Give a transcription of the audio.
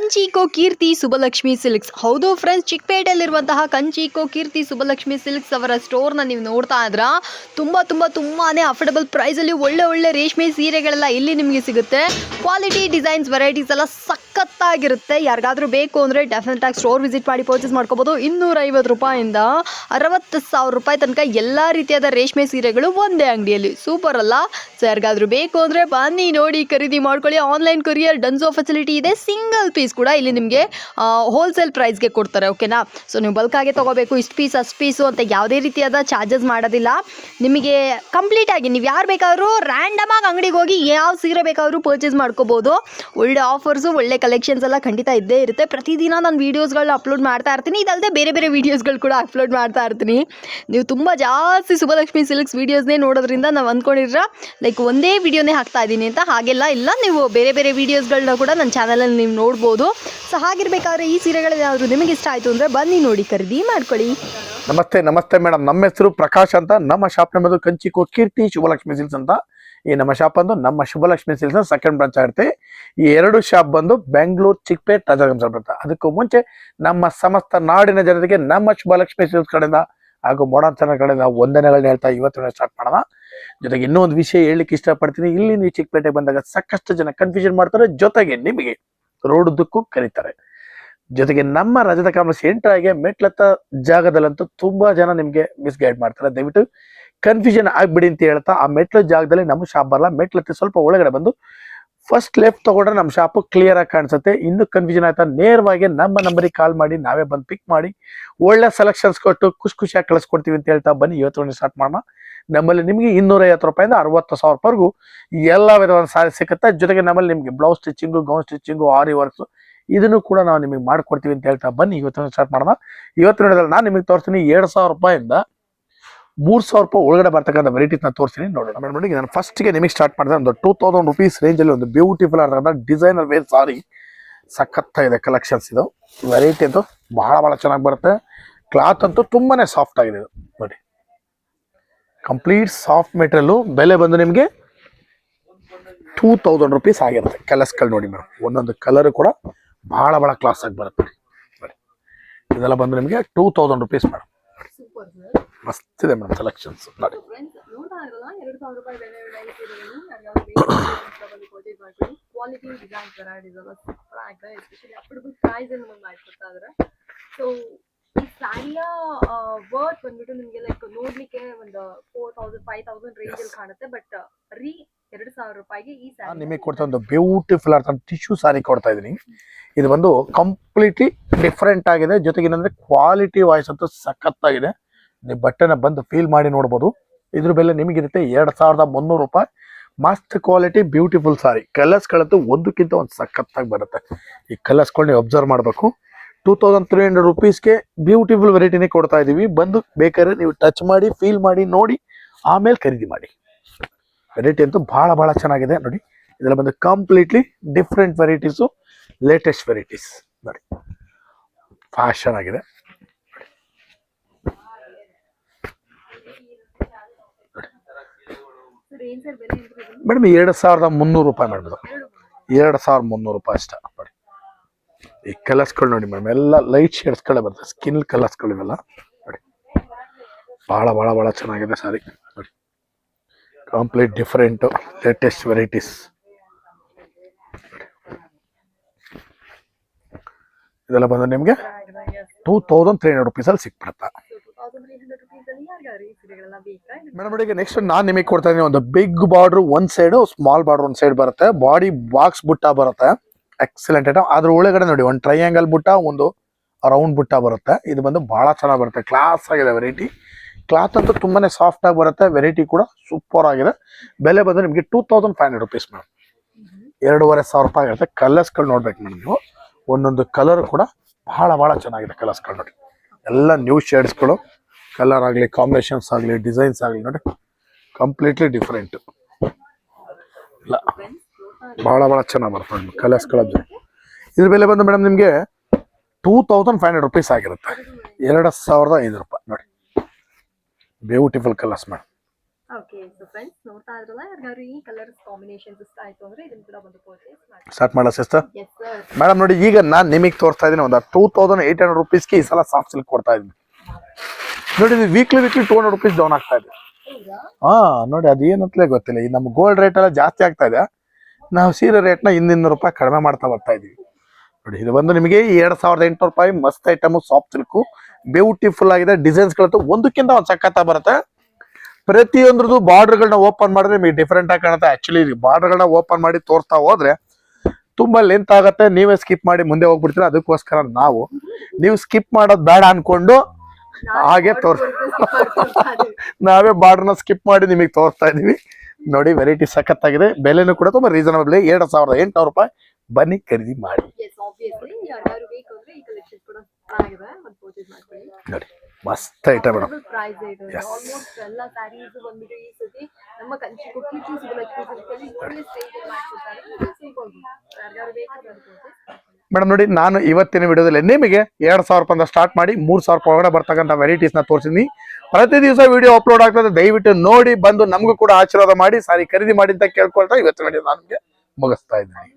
ಕಂಚಿಕೋ Keerthi Subalakshmi silks. ಹೌದು friends ಚಿಕ್ಕಪೇಟೆಯಲ್ಲಿರುವಂತಹ Kanchiko Keerthi Subalakshmi silks ಅವರ ಸ್ಟೋರ್ನ ನೀವು ನೋಡ್ತಾ ಇದ್ರ? ತುಂಬ ತುಂಬ ತುಂಬಾ ಅಫೋರ್ಡಬಲ್ ಪ್ರೈಸಲ್ಲಿ ಒಳ್ಳೆ ಒಳ್ಳೆ ರೇಷ್ಮೆ ಸೀರೆಗಳೆಲ್ಲ ಇಲ್ಲಿ ನಿಮಗೆ ಸಿಗುತ್ತೆ. ಕ್ವಾಲಿಟಿ ಡಿಸೈನ್ಸ್ ವೆರೈಟೀಸ್ ಎಲ್ಲ ಸಖತ್ತಾಗಿರುತ್ತೆ. ಯಾರಿಗಾದ್ರೂ ಬೇಕು ಅಂದರೆ ಡೆಫಿನೆಟ್ ಆಗಿ ಸ್ಟೋರ್ ವಿಸಿಟ್ ಮಾಡಿ ಪರ್ಚೇಸ್ ಮಾಡ್ಕೋಬೋದು. ಇನ್ನೂರೈವತ್ತು ರೂಪಾಯಿಂದ ಅರವತ್ತು ಸಾವಿರ ರೂಪಾಯಿ ತನಕ ಎಲ್ಲ ರೀತಿಯಾದ ರೇಷ್ಮೆ ಸೀರೆಗಳು ಒಂದೇ ಅಂಗಡಿಯಲ್ಲಿ. ಸೂಪರ್ ಅಲ್ಲ? ಸೊ ಯಾರಿಗಾದ್ರೂ ಬೇಕು ಅಂದರೆ ಬನ್ನಿ ನೋಡಿ, ಖರೀದಿ ಮಾಡ್ಕೊಳ್ಳಿ. ಆನ್ಲೈನ್ ಕೊರಿಯರ್ ಡನ್ಸೋ ಫೆಸಿಲಿಟಿ ಇದೆ. ಸಿಂಗಲ್ ಪೀಸ್ ಕೂಡ ಇಲ್ಲಿ ನಿಮಗೆ ಹೋಲ್ಸೇಲ್ ಪ್ರೈಸ್ಗೆ ಕೊಡ್ತಾರೆ ಓಕೆನಾ ಸೊ ನೀವು ಬಲ್ಕಾಗೆ ತೊಗೋಬೇಕು, ಇಷ್ಟು ಪೀಸ್ ಅಷ್ಟು ಪೀಸು ಅಂತ ಯಾವುದೇ ರೀತಿಯಾದ ಚಾರ್ಜಸ್ ಮಾಡೋದಿಲ್ಲ. ನಿಮಗೆ ಕಂಪ್ಲೀಟ್ ಆಗಿ, ನೀವು ಯಾರು ಬೇಕಾದರೂ ರ್ಯಾಂಡಮ್ ಆಗಿ ಅಂಗಡಿಗೆ ಹೋಗಿ ಯಾವ ಸೀರೆ ಬೇಕಾದರೂ ಪರ್ಚೇಸ್ ಮಾಡ್ಕೋಬೋದು. ಒಳ್ಳೆ ಆಫರ್ಸು ಒಳ್ಳೆ ಕಲೆಕ್ಷನ್ಸ್ ಎಲ್ಲ ಖಂಡಿತ ಇದ್ದೇ ಇರುತ್ತೆ. ಪ್ರತಿದಿನ ನಾನು ವೀಡಿಯೋಸ್ಗಳನ್ನ ಅಪ್ಲೋಡ್ ಮಾಡ್ತಾ ಇರ್ತೀನಿ. ಇದಲ್ಲದೆ ಬೇರೆ ಬೇರೆ ವೀಡಿಯೋಸ್ಗಳು ಕೂಡ ಅಪ್ಲೋಡ್ ಮಾಡ್ತಾ ಇರ್ತೀನಿ. ನೀವು ತುಂಬ ಜಾಸ್ತಿ ಸುಭಲಕ್ಷ್ಮಿ ಸಿಲ್ಕ್ಸ್ ವೀಡಿಯೋಸ್ನೇ ನೋಡೋದ್ರಿಂದ ನಾವು ಅಂದ್ಕೊಂಡಿರ ಲೈಕ್ ಒಂದೇ ವೀಡಿಯೋನೇ ಹಾಕ್ತಾ ಇದ್ದೀನಿ ಅಂತ ಹಾಗೆಲ್ಲ ಇಲ್ಲ. ನೀವು ಬೇರೆ ಬೇರೆ ವೀಡಿಯೋಸ್ಗಳನ್ನ ಕೂಡ ನನ್ನ ಚಾನಲಲ್ಲಿ ನೀವು ನೋಡ್ಬೋದು. ಸೊ ಹಾಗಿರ್ಬೇಕಾದ್ರೆ ಈ ಸೀರೆಗಳೇನಾದರೂ ನಿಮಗೆ ಇಷ್ಟ ಆಯಿತು ಅಂದರೆ ಬನ್ನಿ ನೋಡಿ, ಖರೀದಿ ಮಾಡ್ಕೊಳ್ಳಿ. ನಮಸ್ತೆ ನಮಸ್ತೆ ಮೇಡಮ್ ನಮ್ಮ ಹೆಸರು ಪ್ರಕಾಶ್ ಅಂತ. ನಮ್ಮ ಶಾಪ್ ನಮ್ಮದು ಕಂಚಿಕೋ ಕೀರ್ತಿ ಶುಭಲಕ್ಷ್ಮಿ ಸಿಲ್ಸ್ ಅಂತ. ಈ ನಮ್ಮ ಶಾಪ್ ಬಂದು ನಮ್ಮ ಶುಭಲಕ್ಷ್ಮಿ ಸಿಲ್ಸ್ ಸೆಕೆಂಡ್ ಬ್ರಾಂಚ್ ಆಗಿರುತ್ತೆ. ಈ ಎರಡು ಶಾಪ್ ಬಂದು ಬೆಂಗಳೂರು, ಚಿಕ್ಕಪೇಟ್ ರಾಜಗಂಜ ಬರುತ್ತೆ ಅದಕ್ಕೂ ಮುಂಚೆ ನಮ್ಮ ಸಮಸ್ತ ನಾಡಿನ ಜನರಿಗೆ ನಮ್ಮ ಶುಭಲಕ್ಷ್ಮಿ ಸಿಲ್ಸ್ ಕಡೆಯಿಂದ ಹಾಗೂ ಮೋಡನ್ ಚಾನಲ್ ಕಡೆಯಿಂದ ವಂದನೆಗಳನ್ನ ಹೇಳ್ತಾ ಇವತ್ತಿನ ಸ್ಟಾರ್ಟ್ ಮಾಡೋಣ. ಜೊತೆಗೆ ಇನ್ನೊಂದು ಒಂದು ವಿಷಯ ಹೇಳಲಿಕ್ಕೆ ಇಷ್ಟಪಡ್ತೀನಿ. ಇಲ್ಲಿ ನೀವು ಚಿಕ್ಕಪೇಟೆಗೆ ಬಂದಾಗ ಸಾಕಷ್ಟು ಜನ ಕನ್ಫ್ಯೂಷನ್ ಮಾಡ್ತಾರೆ. ಜೊತೆಗೆ ನಿಮಗೆ ರೋಡುದ್ದಕ್ಕೂ ಕರೀತಾರೆ. ಜೊತೆಗೆ ನಮ್ಮ ರಜತ ಕಾಮರ್ಸ್ ಎಂಟರ್ ಆಗಿ ಮೆಟ್ಲತ್ತ ಜಾಗದಲ್ಲಂತೂ ತುಂಬಾ ಜನ ನಿಮ್ಗೆ ಮಿಸ್ಗೈಡ್ ಮಾಡ್ತಾರೆ. ದಯವಿಟ್ಟು ಕನ್ಫ್ಯೂಷನ್ ಆಗ್ಬಿಡಿ ಅಂತ ಹೇಳ್ತಾ ಆ ಮೆಟ್ಲ ಜಾಗದಲ್ಲಿ ನಮ್ಮ ಶಾಪ್ ಬರಲ್ಲ ಮೆಟ್ಲತ್ತಿ ಸ್ವಲ್ಪ ಒಳಗಡೆ ಬಂದು ಫಸ್ಟ್ ಲೆಫ್ಟ್ ತಗೊಂಡ್ರೆ ನಮ್ಮ ಶಾಪ್ ಕ್ಲಿಯರ್ ಆಗಿ ಕಾಣಿಸುತ್ತೆ. ಇನ್ನು ಕನ್ಫ್ಯೂಷನ್ ಆಯ್ತಾ ನೇರವಾಗಿ ನಮ್ಮ ನಂಬರಿಗೆ ಕಾಲ್ ಮಾಡಿ, ನಾವೇ ಬಂದು ಪಿಕ್ ಮಾಡಿ, ಒಳ್ಳೆ ಸೆಲೆಕ್ಷನ್ಸ್ ಕೊಟ್ಟು ಖುಷಿ ಖುಷಿಯಾಗಿ ಕಳಿಸ್ಕೊಡ್ತೀವಿ ಅಂತ ಹೇಳ್ತಾ ಬನ್ನಿ. ಇವತ್ತು ಸ್ಟಾರ್ಟ್ ಮಾಡೋಣ. ನಮ್ಮಲ್ಲಿ ನಿಮಗೆ ಇನ್ನೂರ ಐವತ್ತು ರೂಪಾಯಿಂದ ಅರವತ್ತು ಸಾವಿರ ರೂಪಾಯಿಗೂ ಎಲ್ಲ ವಿಧವಾದ ಸಾರಿ ಸಿಗುತ್ತೆ ಜೊತೆಗೆ ನಮ್ಮಲ್ಲಿ ನಿಮಗೆ blouse stitching gown stitching aari works ಇದನ್ನು ಕೂಡ ನಾವು ನಿಮಗೆ ಮಾಡ್ಕೊಡ್ತೀವಿ ಅಂತ ಹೇಳ್ತಾ ಬನ್ನಿ. ಇವತ್ತು ಸ್ಟಾರ್ಟ್ ಮಾಡೋಣ. ಇವತ್ತು ನಾನು ನಿಮಗೆ ತೋರಿಸ್ತೀನಿ ಎರಡು ಸಾವಿರ ರೂಪಾಯಿಂದ ಮೂರು ಸಾವಿರ ರೂಪಾಯಿ ಒಳಗಡೆ ಬರ್ತಕ್ಕಂಥ ವೆರೈಟೀಸ್ ನಾನು ತೋರಿಸ್ತೀನಿ. ನೋಡೋಣ. ಮೇಡಮ್ ನೋಡಿ ನಾನು ಫಸ್ಟ್ಗೆ ನಿಮಗೆ ಸ್ಟಾರ್ಟ್ ಮಾಡಿದೆ. ಒಂದು ಟೂ ತೌಸಂಡ್ ರುಪೀಸ್ ರೇಂಜಲ್ಲಿ ಒಂದು ಬ್ಯೂಟಿಫುಲ್ ಆಗಿರ್ತಕ್ಕಂಥ ಡಿಸೈನರ್ ವೇರ್ ಸಾರಿ. ಸಖತ್ತಾಗಿದೆ ಕಲೆಕ್ಷನ್ಸ್ ಇದು. ವೆರೈಟಿ ಅಂತೂ ಬಹಳ ಭಾಳ ಚೆನ್ನಾಗಿ ಬರುತ್ತೆ. ಕ್ಲಾತ್ ಅಂತೂ ತುಂಬಾ ಸಾಫ್ಟ್ ಆಗಿದೆ ಇದು. ನೋಡಿ. ಕಂಪ್ಲೀಟ್ ಸಾಫ್ಟ್ ಮೆಟೀರಿಯಲ್ ಬೆಲೆ ಬಂದು ನಿಮಗೆ ಟೂ ತೌಸಂಡ್ ರುಪೀಸ್ ಆಗಿರುತ್ತೆ. ಕಲರ್ಸ್ಗಳು ನೋಡಿ ಮೇಡಮ್ ಒಂದೊಂದು ಕಲರ್ ಕೂಡ ಬಹಳ ಬಹಳ ಕ್ಲಾಸ್ ಆಗಿ ಬರುತ್ತೆ. ನೋಡಿ. ಇದೆಲ್ಲ ಬಂದು ನಿಮಗೆ ಟೂ ತೌಸಂಡ್ ರುಪೀಸ್ ಮೇಡಮ್ ಮಸ್ತ್ ಇದೆ ಮೇಡಮ್ ಸೆಲೆಕ್ಷನ್ಸ್ ನೋಡಿ. ಕ್ವಾಲಿಟಿ ಡಿಸೈನ್ಸ್ ವೆರೈಟೀಸ್ ಎಲ್ಲ ಸೂಪರ್ ಆಗಿದೆ. ಎಸ್ಪೆಷಲಿ ಅಫೋರ್ಡಬಲ್ ಪ್ರೈಸ್ ಅಲ್ಲಿ ನಮಗೆ ಮಾಡ್ಕೊಡ್ತಾ ಇದ್ದಾರೆ ಸೊ ಈ ಸ್ಯಾರಿಯ ವರ್ತ್ ಬಂದ್ಬಿಟ್ಟು ನಿಮಗೆ ಲೈಕ್ ನೋಡ್ಲಿಕ್ಕೆ ಒಂದು four thousand five thousand range ಅಲ್ಲಿ ಕಾಣುತ್ತೆ ಬಟ್ ರೀ ಎರಡು ಸಾವಿರ ರೂಪಾಯಿಗೆ ಈ ಸಾರಿ ಸ್ಯಾರಿ ನಿಮಗೆ ಕೊಡ್ತಾ ಒಂದು ಬ್ಯೂಟಿಫುಲ್ ಆದ ಟಿಶ್ಯೂ ಸಾರಿ ಕೊಡ್ತಾ ಇದ್ದೀನಿ. ಇದು ಬಂದು ಕಂಪ್ಲೀಟ್ಲಿ ಡಿಫ್ರೆಂಟ್ ಆಗಿದೆ. ಜೊತೆಗೆ ಏನಂದ್ರೆ ಕ್ವಾಲಿಟಿ ವಾಯ್ಸ್ ಅಂತೂ ಸಖತ್ತಾಗಿದೆ. ನೀವು ಬಟ್ಟೆನ ಬಂದು ಫೀಲ್ ಮಾಡಿ ನೋಡ್ಬೋದು. ಇದ್ರ ಬೆಲೆ ನಿಮಗಿರುತ್ತೆ ಎರಡು ಸಾವಿರದ ಮುನ್ನೂರು ರೂಪಾಯಿ. ಮಸ್ತ್ ಕ್ವಾಲಿಟಿ ಬ್ಯೂಟಿಫುಲ್ ಸಾರಿ ಕಲರ್ಸ್ಗಳಂತೂ ಒಂದಕ್ಕಿಂತ ಒಂದು ಸಖತ್ತಾಗಿ ಬರುತ್ತೆ. ಈ ಕಲರ್ಸ್ಗಳು ನೀವು ಅಬ್ಸರ್ವ್ ಮಾಡಬೇಕು. ಟೂ ತೌಸಂಡ್ ತ್ರೀ ಹಂಡ್ರೆಡ್ ರುಪೀಸ್ಗೆ ಬ್ಯೂಟಿಫುಲ್ ವೆರೈಟಿನೇ ಕೊಡ್ತಾ ಇದೀವಿ. ಬಂದು ಬೇಕಾದ್ರೆ ನೀವು ಟಚ್ ಮಾಡಿ ಫೀಲ್ ಮಾಡಿ, ನೋಡಿ, ಆಮೇಲೆ ಖರೀದಿ ಮಾಡಿ. ವೆರೈಟಿ ಅಂತೂ ಬಹಳ ಬಹಳ ಚೆನ್ನಾಗಿದೆ. ನೋಡಿ ಇದೆಲ್ಲ ಬಂದು completely different varieties latest varieties ನೋಡಿ ಫ್ಯಾಷನ್ ಆಗಿದೆ? ಮೇಡಮ್ ಎರಡು ಸಾವಿರದ ಮುನ್ನೂರು ರೂಪಾಯಿ ಮೇಡಮ್ ಎರಡು ಸಾವಿರದ ಮುನ್ನೂರು ರೂಪಾಯಿ ಅಷ್ಟೇ. ನೋಡಿ ಈ ಕಲರ್ಸ್ಗಳು ನೋಡಿ ಮೇಡಮ್, ಎಲ್ಲ ಲೈಟ್ ಶೇಡ್ಸ್ಗಳೇ ಬರ್ತದೆ ಸ್ಕಿನ್ ಕಲರ್ಸ್ಗಳು ಇವೆಲ್ಲ. ನೋಡಿ. ಭಾಳ ಭಾಳ ಭಾಳ ಚೆನ್ನಾಗಿದೆ ಸಾರಿ ನೋಡಿ. ಕಂಪ್ಲೀಟ್ ಡಿಫ್ರೆಂಟು ಲೇಟೆಸ್ಟ್ ವೆರೈಟೀಸ್ ಇದೆಲ್ಲ ಬಂದು ನಿಮಗೆ. ಟೂ ತೌಸಂಡ್ ತ್ರೀ ಹಂಡ್ರೆಡ್ ರುಪೀಸಲ್ಲಿ ಸಿಕ್ಬಿಡುತ್ತೆ So 2300 rupees ಅಲ್ಲಿ ಯಾರಿಗಾದ್ರು ಈ ಸೀರೆಗಳೆಲ್ಲ ಬೇಕಾ ಮೇಡಮ್ ಈಗ ನೆಕ್ಸ್ಟ್ ನಾನು ನಿಮಗೆ ಕೊಡ್ತಾ ಇದ್ದೀನಿ ಒಂದು ಬಿಗ್ ಬಾರ್ಡರ್ ಒಂದು ಸೈಡ್ ಸ್ಮಾಲ್ ಬಾರ್ಡ್ರ್ ಒಂದು ಸೈಡ್ ಬರುತ್ತೆ. ಬಾಡಿ ಬಾಕ್ಸ್ ಬುಟ್ಟ ಬರುತ್ತೆ. ಎಕ್ಸಲೆಂಟ್ ಐಟಮ್ ಅದ್ರ ಒಳಗಡೆ ನೋಡಿ ಒಂದು ಟ್ರೈಯಾಂಗಲ್ ಬುಟ್ಟ ಒಂದು ರೌಂಡ್ ಬುಟ್ಟ ಬರುತ್ತೆ. ಇದು ಬಂದು ಬಹಳ ಚೆನ್ನಾಗಿ ಬರುತ್ತೆ. ಕ್ಲಾಸ್ ಆಗಿದೆ ವೆರೈಟಿ ಕ್ಲಾತ್ ಅಂತೂ ತುಂಬಾನೇ ಸಾಫ್ಟ್ ಆಗಿ ಬರುತ್ತೆ. ವೆರೈಟಿ ಕೂಡ ಸೂಪರ್ ಆಗಿದೆ. ಬೆಲೆ ಬಂದು ನಿಮಗೆ two thousand five hundred rupees madam ಎರಡೂವರೆ ಸಾವಿರ ರೂಪಾಯಿ ಆಗಿರುತ್ತೆ ಕಲರ್ಸ್ಗಳು ನೋಡ್ಬೇಕು ಮೇಡಮ್ ನೀವು. ಒಂದೊಂದು ಕಲರ್ ಕೂಡ ಬಹಳ ಬಹಳ ಚೆನ್ನಾಗಿದೆ ಕಲರ್ಸ್ಗಳು ನೋಡಿ. ಎಲ್ಲ ನ್ಯೂ ಶೇಡ್ಸ್ಗಳು ಕಲರ್ ಆಗಲಿ ಕಾಂಬಿನೇಷನ್ಸ್ ಆಗಲಿ ಡಿಸೈನ್ಸ್ ಆಗಲಿ ನೋಡಿ. ಕಂಪ್ಲೀಟ್ಲಿ ಡಿಫ್ರೆಂಟ್ ಬಹಳ ಭಾಳ ಚೆನ್ನಾಗಿ ಬರುತ್ತೆ ಮೇಡಮ್ ಕಲರ್ಸ್ಗಳದ್ದು ಇದ್ರ ಬೆಲೆ ಬಂದು ಮೇಡಮ್ ನಿಮಗೆ two thousand five hundred rupees ಆಗಿರುತ್ತೆ. ಎರಡು ಸಾವಿರದ ಐದು ರೂಪಾಯಿ ನೋಡಿ. Beautiful colours madam. Colours start ಮಾಡಲ್ಲ ಸಿಸ್ಟರ್ ಮೇಡಮ್ ನೋಡಿ ಈಗ ನಾನು ನಿಮಗೆ ತೋರಿಸ್ತಾ ಇದ್ದೀನಿ ಒಂದು ಟೂ ತೌಸಂಡ್ ಏಟ್ ಹಂಡ್ರೆಡ್ ರುಪೀಸ್ಗೆ ಈ ಸಲ ಸಾಫ್ಟ್ ಸಿಲ್ಕ್ ಕೊಡ್ತಾ ಇದ್ದೀನಿ. ನೋಡಿ ಇದು weekly weekly two hundred rupees down ಆಗ್ತಾ ಇದೆ. ಹಾ ನೋಡಿ ಅದೇನಂತಲೇ ಗೊತ್ತಿಲ್ಲ. ಈ ನಮ್ಮ ಗೋಲ್ಡ್ ರೇಟ್ ಎಲ್ಲ ಜಾಸ್ತಿ ಆಗ್ತಾ ಇದೆ. ನಾವು ಸೀರೆ ರೇಟ್ನ ಇನ್ನೂರು ರೂಪಾಯಿ ಕಡಿಮೆ ಮಾಡ್ತಾ ಬರ್ತಾ ಇದೀವಿ. ನೋಡಿ ಇದು ಬಂದು ನಿಮಗೆ ಎರಡು ಸಾವಿರದ ಎಂಟುನೂರು ರೂಪಾಯಿ ಮಸ್ತ್ ಐಟಮು ಸಾಫ್ಟ್ ಸಿಲ್ಕು ಬ್ಯೂಟಿಫುಲ್ ಆಗಿದೆ. ಡಿಸೈನ್ಸ್ಗಳಂತೂ ಒಂದಕ್ಕಿಂತ ಒಂದು ಸಖತ್ತ ಬರುತ್ತೆ. ಪ್ರತಿಯೊಂದ್ರದ್ದು ಬಾರ್ಡರ್ಗಳನ್ನ ಓಪನ್ ಮಾಡಿದ್ರೆ ನಿಮಗೆ ಡಿಫ್ರೆಂಟ್ ಆಗಿ ಕಾಣುತ್ತೆ. ಆಕ್ಚುಲಿ ಬಾರ್ಡರ್ಗಳನ್ನ ಓಪನ್ ಮಾಡಿ ತೋರಿಸ್ತಾ ಹೋದ್ರೆ ತುಂಬಾ ಲೆಂತ್ ಆಗುತ್ತೆ. ನೀವೇ ಸ್ಕಿಪ್ ಮಾಡಿ ಮುಂದೆ ಹೋಗ್ಬಿಡ್ತೀರ? ಅದಕ್ಕೋಸ್ಕರ ನಾವು ನೀವು ಸ್ಕಿಪ್ ಮಾಡೋದು ಬೇಡ ಅನ್ಕೊಂಡು ಹಾಗೆ ತೋರ್ಸ್ ನಾವೇ ಬಾರ್ಡರ್ನ ಸ್ಕಿಪ್ ಮಾಡಿ ನಿಮಗೆ ತೋರಿಸ್ತಾ ಇದೀವಿ. ನೋಡಿ ವೆರೈಟಿ ಸಖತ್ತಾಗಿದೆ. ಬೆಲೆನೂ ಕೂಡ ತುಂಬಾ ರೀಸನಬಲ್ ಎರಡು ಸಾವಿರದ ಎಂಟು ರೂಪಾಯಿ. ಬನ್ನಿ ಖರೀದಿ ಮಾಡಿ. ನೋಡಿ ಮಸ್ತ್ ಐಟಮ್ ಮೇಡಮ್. ಮೇಡಮ್ ನೋಡಿ ನಾನು ಇವತ್ತಿನ ವಿಡಿಯೋದಲ್ಲಿ ನಿಮಗೆ ಎರಡ್ ಸಾವಿರ ರೂಪಾಯಿಂದ ಸ್ಟಾರ್ಟ್ ಮಾಡಿ ಮೂರು ಸಾವಿರ ರೂಪಾಯಿ ಒಳಗಡೆ ಬರ್ತಕ್ಕಂಥ ವೆರೈಟೀಸ್ನ ತೋರಿಸಿದ್ನಿ. ಪ್ರತಿ ದಿವಸ ವಿಡಿಯೋ ಅಪ್ಲೋಡ್ ಆಗ್ತದೆ. ದಯವಿಟ್ಟು ನೋಡಿ, ಬಂದು ನಮಗೂ ಕೂಡ ಆಶೀರ್ವಾದ ಮಾಡಿ, ಸಾರಿ ಖರೀದಿ ಮಾಡಿ ಅಂತ ಕೇಳ್ಕೊಳ್ತಾ ಇವತ್ತು ನಾನು ಮುಗಿಸ್ತಾ ಇದ್ದೀನಿ.